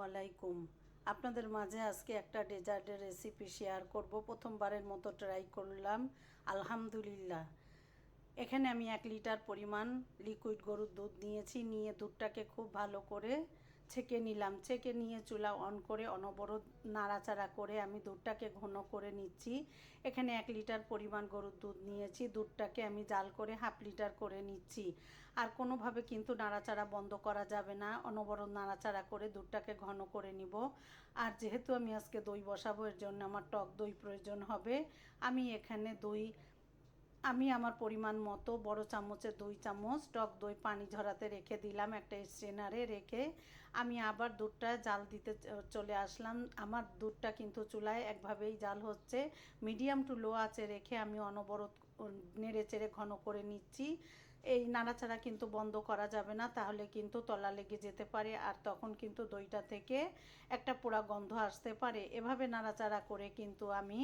আলাইকুম। আপনাদের মাঝে আজকে একটা ডেজার্টের রেসিপি শেয়ার করব। প্রথমবারের মতো ট্রাই করলাম। আলহামদুলিল্লাহ। এখানে আমি এক লিটার পরিমাণ লিকুইড গরুর দুধ নিয়েছি। নিয়ে দুধটাকে খুব ভালো করে ছেঁকে নিলাম ছেঁকে নিয়ে চুলা অন করে অনবরত নাড়াচাড়া করে আমি দুধটাকে ঘন করে নিচ্ছি। এখানে এক লিটার পরিমাণ গরুর দুধ নিয়েছি, দুধটাকে আমি জাল করে হাফ লিটার করে নিচ্ছি। আর কোনোভাবে কিন্তু নাড়াচাড়া বন্ধ করা যাবে না, অনবরত নাড়াচাড়া করে দুধটাকে ঘন করে নিব। আর যেহেতু আমি আজকে দই বসাবো, এর জন্য আমার টক দই প্রয়োজন হবে। আমি এখানে দই আমি আমার পরিমাণ মতো বড় চামচে দুই চামচ, টক দই পানি ঝরাতে রেখে দিলাম একটা স্ট্রেনারে রেখে। আমি আবার দুধটা জাল দিতে চলে আসলাম। আমার দুধটা কিন্তু চুলায় একভাবেই জাল হচ্ছে। মিডিয়াম টু লো আঁচে রেখে আমি অনবরত নেড়ে চেড়ে ঘন করে নিচ্ছি। এই নাড়াচাড়া কিন্তু বন্ধ করা যাবে না, তাহলে কিন্তু তলা লেগে যেতে পারে আর তখন কিন্তু দইটা থেকে একটা পোড়া গন্ধ আসতে পারে। এভাবে নাড়াচাড়া করে কিন্তু আমি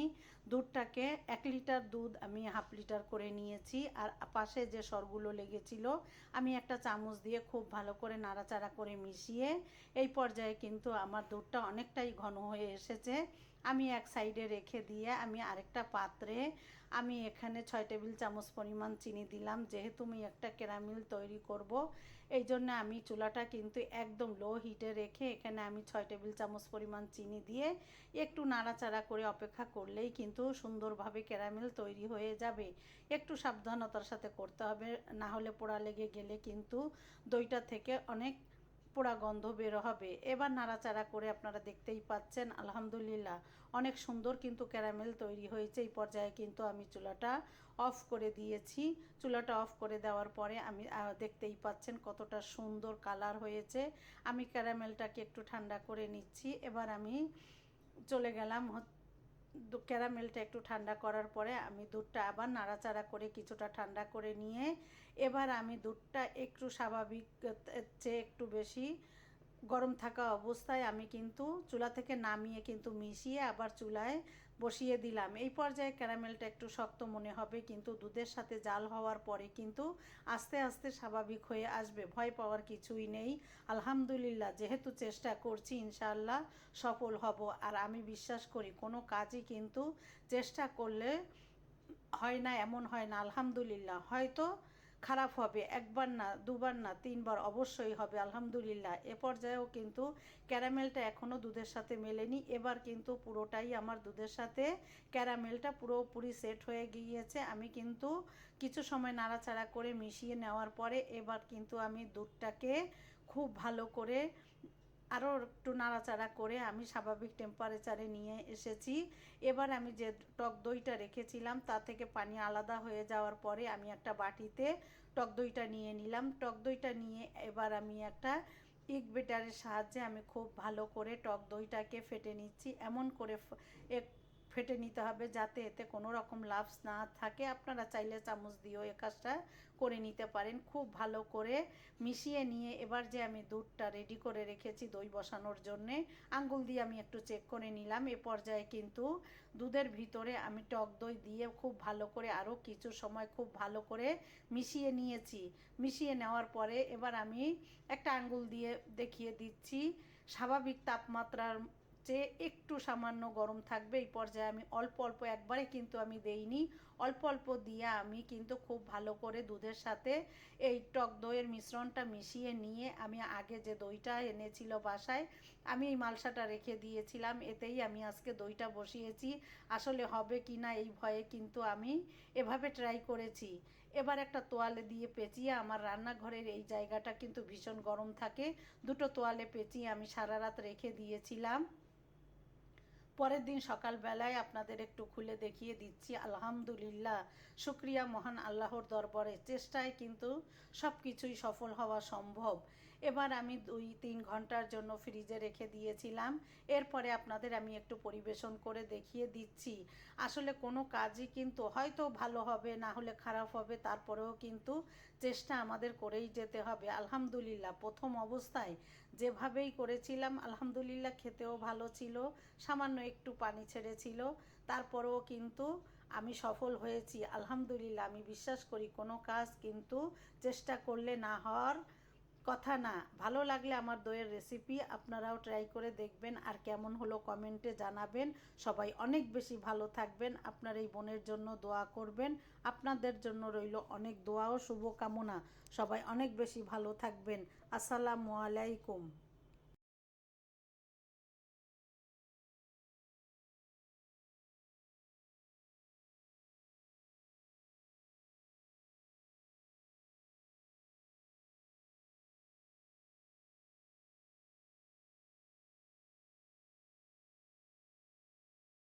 দুধটাকে এক লিটার দুধ আমি হাফ লিটার করে নিয়েছি আর পাশে যে সরগুলো লেগেছিল আমি একটা চামচ দিয়ে খুব ভালো করে নাড়াচাড়া করে মিশিয়ে এই পর্যায়ে কিন্তু আমার দুধটা অনেকটাই ঘন হয়ে এসেছে। আমি এক সাইডে রেখে দিয়ে আমি আরেকটা পাত্রে আমি এখানে ছয় টেবিল চামচ পরিমাণ চিনি দিলাম, যেহেতু আমি একটা ক্যারামেল তৈরি করব। এই জন্য আমি চুলাটা কিন্তু একদম লো হিটে রেখে এখানে আমি ছয় টেবিল চামচ পরিমাণ চিনি দিয়ে একটু নাড়াচাড়া করে অপেক্ষা করলেই কিন্তু সুন্দরভাবে ক্যারামেল তৈরি হয়ে যাবে। একটু সাবধানতার সাথে করতে হবে, না হলে পোড়া লেগে গেলে কিন্তু দইটা থেকে অনেক পোড়া গন্ধ বের হবে। এবার নাড়াচাড়া করে আপনারা দেখতেই পাচ্ছেন, আলহামদুলিল্লাহ, অনেক সুন্দর কিন্তু ক্যারামেল তৈরি হয়েছে। এই পর্যায়ে কিন্তু আমি চুলাটা অফ করে দিয়েছি। চুলাটা অফ করে দেওয়ার পরে আমি দেখতেই পাচ্ছেন কতটা সুন্দর কালার হয়েছে। আমি ক্যারামেলটাকে একটু ঠান্ডা করে নিচ্ছি। এবার আমি চলে গেলাম হচ্ছে ক্যারামেলটা একটু ঠান্ডা করার পরে আমি দুধটা আবার নাড়াচাড়া করে কিছুটা ঠান্ডা করে নিয়ে এবার আমি দুধটা একটু স্বাভাবিক চেয়ে একটু বেশি গরম থাকা অবস্থায় আমি কিন্তু চুলা থেকে নামিয়ে কিন্তু মিশিয়ে আবার চুলায় বসিয়ে দিলাম। এই পর্যায়ে ক্যারামেলটা একটু শক্ত মনে হবে, কিন্তু দুধের সাথে জাল হওয়ার পরে কিন্তু আস্তে আস্তে স্বাভাবিক হয়ে আসবে, ভয় পাওয়ার কিছুই নেই। আলহামদুলিল্লাহ, যেহেতু চেষ্টা করছি, ইনশাআল্লাহ সফল হব। আর আমি বিশ্বাস করি, কোনো কাজই কিন্তু চেষ্টা করলে হয় না, এমন হয় না। আলহামদুলিল্লাহ, হয়তো খারাপ হবে, একবার না, দুবার না, তিনবার অবশ্যই হবে, আলহামদুলিল্লাহ। এ পর্যায়েও কিন্তু ক্যারামেলটা এখনও দুধের সাথে মেলেনি। এবার কিন্তু পুরোটাই আমার দুধের সাথে ক্যারামেলটা পুরোপুরি সেট হয়ে গিয়েছে। আমি কিন্তু কিছু সময় নাড়াচাড়া করে মিশিয়ে নেওয়ার পরে এবার কিন্তু আমি দুধটাকে খুব ভালো করে আরও একটু নাড়াচাড়া করে আমি স্বাভাবিক টেম্পারেচারে নিয়ে এসেছি। এবার আমি যে টক দইটা রেখেছিলাম, তা থেকে পানি আলাদা হয়ে যাওয়ার পরে আমি একটা বাটিতে টক দইটা নিয়ে নিলাম। টক দইটা নিয়ে এবার আমি একটা ইক বেটারের সাহায্যে আমি খুব ভালো করে টক দইটাকে ফেটে নিচ্ছি। এমন করে এক ফেটে নিতে হবে যাতে এতে কোনো রকম লাভস না থাকে। আপনারা চাইলে চামচ দিয়েও এ কাজটা করে নিতে পারেন। খুব ভালো করে মিশিয়ে নিয়ে এবার যে আমি দুধটা রেডি করে রেখেছি দই বসানোর জন্যে, আঙ্গুল দিয়ে আমি একটু চেক করে নিলাম। এ পর্যায়ে কিন্তু দুধের ভিতরে আমি টক দই দিয়ে খুব ভালো করে আরও কিছু সময় খুব ভালো করে মিশিয়ে নিয়েছি। মিশিয়ে নেওয়ার পরে এবার আমি একটা আঙ্গুল দিয়ে দেখিয়ে দিচ্ছি। স্বাভাবিক তাপমাত্রার চেয়ে একটু সামান্য গরম থাকবে, এই পর্যায়ে আমি অল্প অল্প একবারে কিন্তু আমি দেইনি। অল্প অল্প দিয়ে আমি কিন্তু খুব ভালো করে দুধের সাথে এই টক দইয়ের মিশ্রণটা মিশিয়ে নিয়ে আমি আগে যে দইটা এনেছিল বাসায়, আমি এই মালসাটা রেখে দিয়েছিলাম। এতেই আমি আজকে দইটা বসিয়েছি। আসলে হবে কি না, এই ভয়ে কিন্তু আমি এভাবে ট্রাই করেছি। এবার একটা তোয়ালে দিয়ে পেঁচিয়ে আমার রান্নাঘরের এই জায়গাটা কিন্তু ভীষণ গরম থাকে। দুটো তোয়ালে পেঁচিয়ে আমি সারা রাত রেখে দিয়েছিলাম। পরের দিন সকালবেলায় আপনাদের একটু খুলে দেখিয়ে দিচ্ছি। আলহামদুলিল্লাহ, শুক্রিয়া মহান আল্লাহর দরবারে। চেষ্টায় কিন্তু সব কিছুই সফল হওয়া সম্ভব। এবার আমি দুই, তিন ঘণ্টার জন্য ফ্রিজে রেখে দিয়েছিলাম। এরপরে আপনাদের আমি একটু পরিবেশন করে দেখিয়ে দিচ্ছি। আসলে কোনো কাজই কিন্তু হয়তো ভালো হবে, না হলে খারাপ হবে, তারপরেও কিন্তু চেষ্টা আমাদের করেই যেতে হবে। আলহামদুলিল্লাহ, প্রথম অবস্থায় যেভাবেই করেছিলাম, আলহামদুলিল্লাহ খেতেও ভালো ছিল, সামান্য একটু পানি ছেড়েছিল, তারপরেও কিন্তু আমি সফল হয়েছি। আলহামদুলিল্লাহ, আমি বিশ্বাস করি কোনো কাজ কিন্তু চেষ্টা করলে না হওয়ার কথা না। ভালো লাগলে আমার দইয়ের রেসিপি আপনারাও ট্রাই করে দেখবেন। আর কেমন হলো কমেন্টে জানাবেন। সবাই অনেক বেশি ভালো থাকবেন। আপনার এই বোনের জন্য দোয়া করবেন। আপনাদের জন্য রইল অনেক দোয়া ও শুভকামনা। সবাই অনেক বেশি ভালো থাকবেন। আসসালামু আলাইকুম।